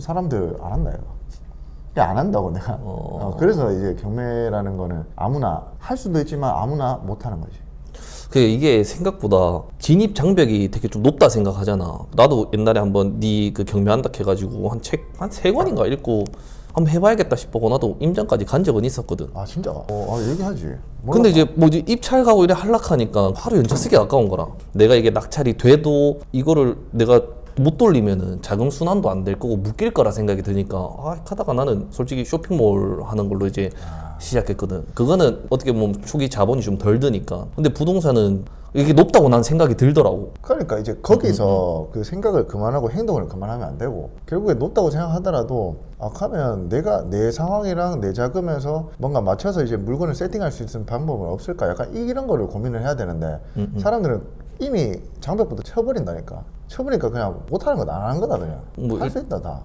사람들 안 한다 이거. 그냥 안 한다고 내가. 어, 그래서 이제 경매라는 거는 아무나 할 수도 있지만 아무나 못 하는 거지. 그 이게 생각보다 진입 장벽이 되게 좀 높다 생각하잖아. 나도 옛날에 한번 네 그 경매한다 해가지고 한 책 한 세 권인가 읽고 한번 해봐야겠다 싶어고 나도 임장까지 간 적은 있었거든. 아 진짜? 어, 아, 얘기하지. 근데 이제 뭐지 입찰 가고 이래 할락하니까 하루 연차 쓰기 아까운 거라. 내가 이게 낙찰이 돼도 이거를 내가 못 돌리면은 자금 순환도 안 될 거고 묶일 거라 생각이 드니까 아 하다가 나는 솔직히 쇼핑몰 하는 걸로 이제 시작했거든. 그거는 어떻게 보면 초기 자본이 좀 덜 드니까. 근데 부동산은 이게 높다고 난 생각이 들더라고. 그러니까 이제 거기서 그 생각을 그만하고 행동을 그만하면 안 되고 결국에 높다고 생각하더라도 아 하면 내가 내 상황이랑 내 자금에서 뭔가 맞춰서 이제 물건을 세팅할 수 있는 방법은 없을까 약간 이런 거를 고민을 해야 되는데 사람들은 이미 장벽부터 쳐버린다니까. 쳐버리니까 그냥 못하는 건 안 하는 거다 그냥. 뭐할 이- 수 있다 다